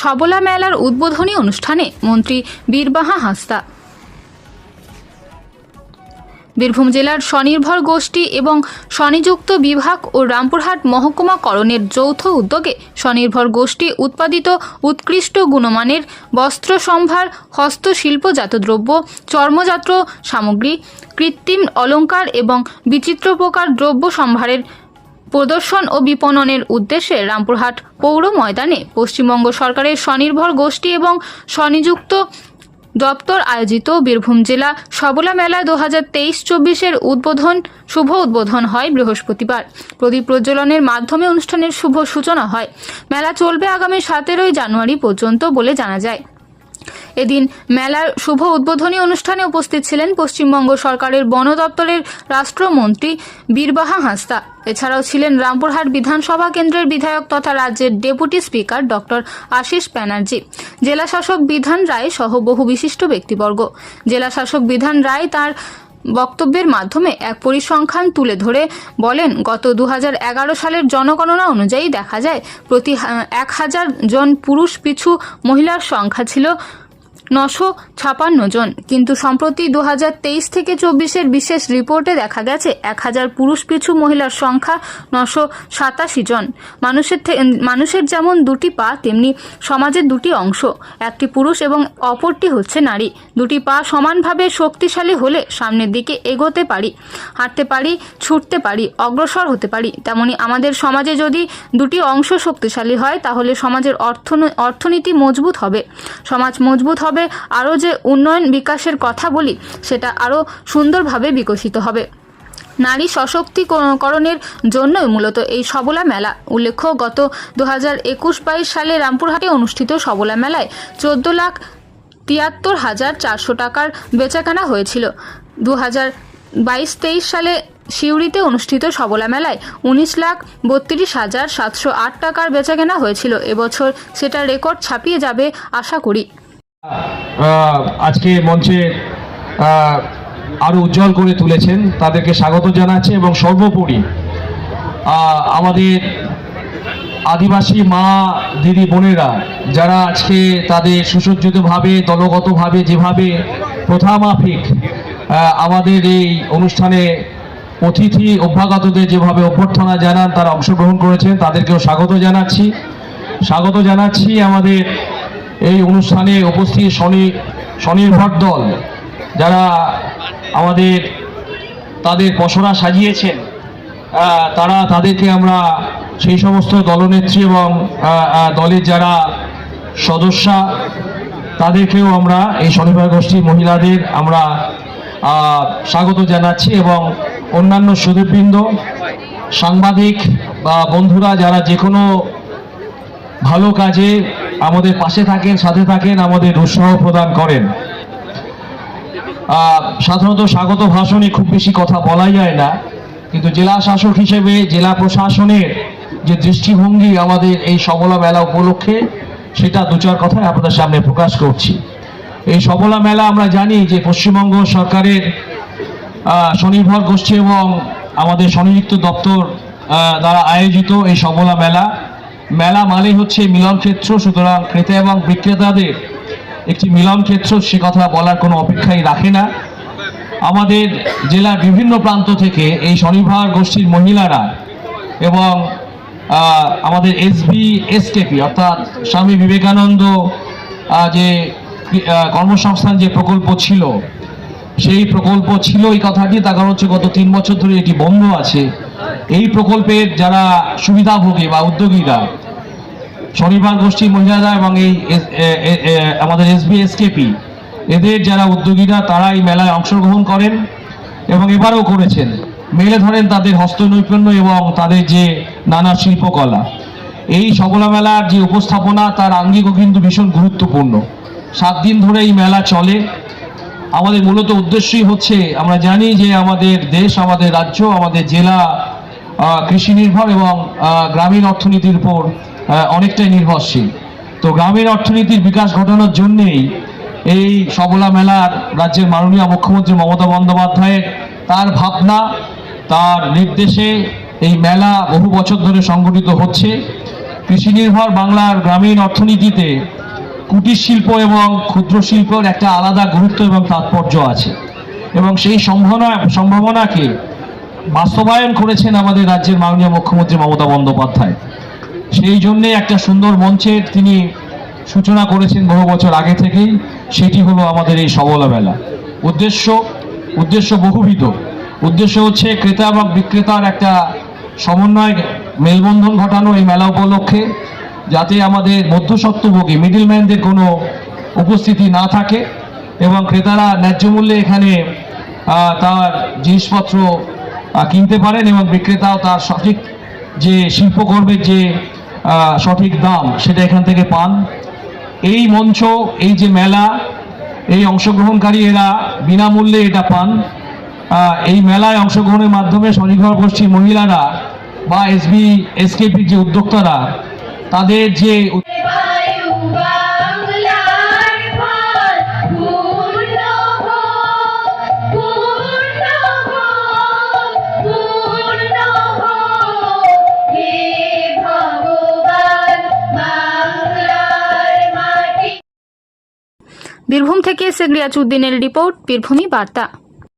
সবলা মেলার উদ্বোধনী অনুষ্ঠানে মন্ত্রী বীরবাহা হাঁসদা। বীরভূম জেলার স্বনির্ভর গোষ্ঠী এবং স্বনিযুক্ত বিভাগ ও রামপুরহাট মহকুমা করণের যৌথ উদ্যোগে স্বনির্ভর গোষ্ঠী উৎপাদিত উৎকৃষ্ট গুণমানের বস্ত্র সম্ভার হস্তশিল্পজাত দ্রব্য, চর্মজাত সামগ্রী, কৃত্রিম অলংকার এবং বিচিত্র প্রকার দ্রব্য সম্ভারের প্রদর্শন ও বিপণনের উদ্দেশ্যে রামপুরহাট পৌর ময়দানে পশ্চিমবঙ্গ সরকারের স্বনির্ভর গোষ্ঠী এবং স্বনিযুক্ত দপ্তর আয়োজিত বীরভূম জেলা সবলা মেলা দু হাজার তেইশ চব্বিশের উদ্বোধন, শুভ উদ্বোধন হয় বৃহস্পতিবার। প্রদীপ প্রজ্বলনের মাধ্যমে অনুষ্ঠানের শুভ সূচনা হয়। মেলা চলবে আগামী সতেরোই জানুয়ারি পর্যন্ত বলে জানা যায়। এদিন মেলার শুভ উদ্বোধনী অনুষ্ঠানে উপস্থিত ছিলেন পশ্চিমবঙ্গ সরকারের বন দপ্তরের রাষ্ট্রমন্ত্রী বীরবাহা হাঁসদা। এছাড়াও ছিলেন রামপুরহাট বিধানসভা কেন্দ্রের বিধায়ক তথা রাজ্যের deputy speaker doctor Ashis Banerjee. জেলাশাসক বিধান রায় সহ বহু বিশিষ্ট ব্যক্তিবর্গ। জেলাশাসক বিধান রায় তার বক্তব্যের মাধ্যমে এক পরিসংখ্যান তুলে ধরে বলেন, গত দু হাজার এগারো সালের জনগণনা অনুযায়ী দেখা যায়, প্রতি এক হাজার জন পুরুষ পিছু মহিলার সংখ্যা ছিল নশো ছাপান্ন জন। কিন্তু সম্প্রতি দু থেকে চব্বিশের বিশেষ রিপোর্টে দেখা গেছে এক হাজার পুরুষ পিছু মহিলার সংখ্যা নশো সাতাশি জন। মানুষের মানুষের যেমন দুটি পা, তেমনি সমাজের দুটি অংশ। একটি পুরুষ এবং অপরটি হচ্ছে নারী। দুটি পা সমানভাবে শক্তিশালী হলে সামনের দিকে এগোতে পারি, হাঁটতে পারি, ছুটতে পারি, অগ্রসর হতে পারি। তেমনি আমাদের সমাজে যদি দুটি অংশ শক্তিশালী হয়, তাহলে সমাজের অর্থন- অর্থনীতি মজবুত হবে। সমাজ মজবুত হবে আরও যে উন্নয়ন বিকাশের কথা বলি, সেটা আরও সুন্দরভাবে বিকশিত হবে। নারী সশক্তিকরণের জন্যই মূলত এই সবলা মেলা। উল্লেখ্য, গত দু হাজার একুশ বাইশ সালে রামপুরহাটে অনুষ্ঠিত সবলা মেলায় চোদ্দ লাখ তিয়াত্তর হাজার চারশো টাকার বেচাকেনা হয়েছিল। দু হাজার বাইশ তেইশ সালে সিউড়িতে অনুষ্ঠিত সবলা মেলায় উনিশ লাখ বত্রিশ হাজার সাতশো আট টাকার বেচাকেনা হয়েছিল। এবছর সেটা রেকর্ড ছাপিয়ে যাবে আশা করি। আজকে মঞ্চে আহ, আরও উজ্জ্বল করে তুলেছেন। তাদেরকে স্বাগত জানাচ্ছি এবং সর্বোপরি আমাদের আদিবাসী মা দিদি বোনেরা যারা আজকে তাদের সুসজ্জিতভাবে দলগতভাবে যেভাবে প্রথা মাফিক আমাদের এই অনুষ্ঠানে অতিথি অভ্যাগতদের যেভাবে অভ্যর্থনা জানান তারা অংশগ্রহণ করেছেন তাদেরকেও স্বাগত জানাচ্ছি। স্বাগত জানাচ্ছি আমাদের এই অনুষ্ঠানে উপস্থিত স্বনি, স্বনির্ভর দল, যারা আমাদের, তাদের পসরা সাজিয়েছেন তারা তাদেরকে আমরা সেই সমস্ত দলনেত্রী এবং দলের যারা সদস্যা, তাদেরকেও আমরা এই স্বনির্ভর গোষ্ঠীর মহিলাদের আমরা স্বাগত জানাচ্ছি এবং অন্যান্য সুদীপবৃন্দ, সাংবাদিক বা বন্ধুরা যারা যে কোনো ভালো কাজে আমাদের পাশে থাকেন, সাথে থাকেন, আমাদের উৎসাহ প্রদান করেন। সাধারণত স্বাগত ভাষণে খুব বেশি কথা বলা যায় না, কিন্তু জেলা শাসক হিসেবে, জেলা প্রশাসনের যে দৃষ্টিভঙ্গি আমাদের এই সবলা মেলা উপলক্ষে, সেটা দু চার কথায় আপনাদের সামনে প্রকাশ করছি। এই সবলা মেলা আমরা জানি যে পশ্চিমবঙ্গ সরকারের স্বনির্ভর গোষ্ঠী এবং আমাদের স্বনিযুক্ত দপ্তর দ্বারা আয়োজিত এই সবলা মেলা। মেলা মানে হচ্ছে মিলন ক্ষেত্র, সুতরাং ক্রেতা এবং বিক্রেতাদের একটি মিলন ক্ষেত্র, সে কথা বলার কোনো অপেক্ষাই রাখে না। আমাদের জেলার বিভিন্ন প্রান্ত থেকে এই স্বনির্ভর গোষ্ঠীর মহিলারা এবং আমাদের এসবি এসকেপি অর্থাৎ স্বামী বিবেকানন্দ যে কর্মসংস্থান যে প্রকল্প ছিল, সেই প্রকল্প ছিল এই কথাটি তার কারণ হচ্ছে গত তিন বছর ধরে এটি বন্ধ আছে। এই প্রকল্পের যারা সুবিধাভোগী বা উদ্যোগীরা শনিবার গোষ্ঠীর মহিলারা এবং এই এস- আমাদের এসবিএসকেপি এদের যারা উদ্যোগীরা তারা এই মেলায় অংশগ্রহণ করেন এবং এবারও করেছেন। মেলে ধরেন তাদের হস্তনৈপুণ্য এবং তাদের যে নানা শিল্পকলা। এই সবলা মেলার যে উপস্থাপনা, তার আঙ্গিকও কিন্তু ভীষণ গুরুত্বপূর্ণ। সাত দিন ধরে এই মেলা চলে। আমাদের মূলত উদ্দেশ্যই হচ্ছে, আমরা জানি যে আমাদের দেশ, আমাদের রাজ্য, আমাদের জেলা কৃষি নির্ভর এবং গ্রামীণ অর্থনীতির উপর অনেকটাই নির্ভরশীল। তো গ্রামীণ অর্থনীতির বিকাশ ঘটানোর জন্যেই এই সবলা মেলার রাজ্যের মাননীয় মুখ্যমন্ত্রী মমতা বন্দ্যোপাধ্যায়ের তার ভাবনা, তার নির্দেশে এই মেলা বহু বছর ধরে সংগঠিত হচ্ছে। কৃষি নির্ভর বাংলার গ্রামীণ অর্থনীতিতে কুটির শিল্প এবং ক্ষুদ্র শিল্পের একটা আলাদা গুরুত্ব এবং তাৎপর্য আছে। এবং সেই সম্ভাবনা, সম্ভাবনাকে বাস্তবায়ন করেছেন আমাদের রাজ্যের মাননীয় মুখ্যমন্ত্রী মমতা বন্দ্যোপাধ্যায়। সেই জন্যে একটা সুন্দর মঞ্চের তিনি সূচনা করেছেন বহু বছর আগে থেকেই। সেটি হলো আমাদের এই সবলা মেলা। উদ্দেশ্য উদ্দেশ্য বহুবিধ। উদ্দেশ্য হচ্ছে ক্রেতা এবং বিক্রেতার একটা সমন্বয় মেলবন্ধন ঘটানো এই মেলা উপলক্ষে, যাতে আমাদের মধ্যস্বত্বভোগী মিডিলম্যানদের কোনো উপস্থিতি না থাকে এবং ক্রেতারা ন্যায্য মূল্যে এখানে তার জিনিসপত্র কিনতে পারেন এবং বিক্রেতাও তার সঠিক যে শিল্পকর্মের যে সঠিক দাম সেটা এখান থেকে পান। এই মঞ্চ, এই যে মেলা, এই অংশগ্রহণকারী এরা বিনামূল্যে এটা পান। এই মেলায় অংশগ্রহণের মাধ্যমে স্বনির্ভর গোষ্ঠীর মহিলারা বা এসবি এসকেপির যে উদ্যোক্তারা, তাদের যে বীরভূম থেকে সেগরিয়াজ উদ্দিনের রিপোর্ট বীরভূমি বার্তা।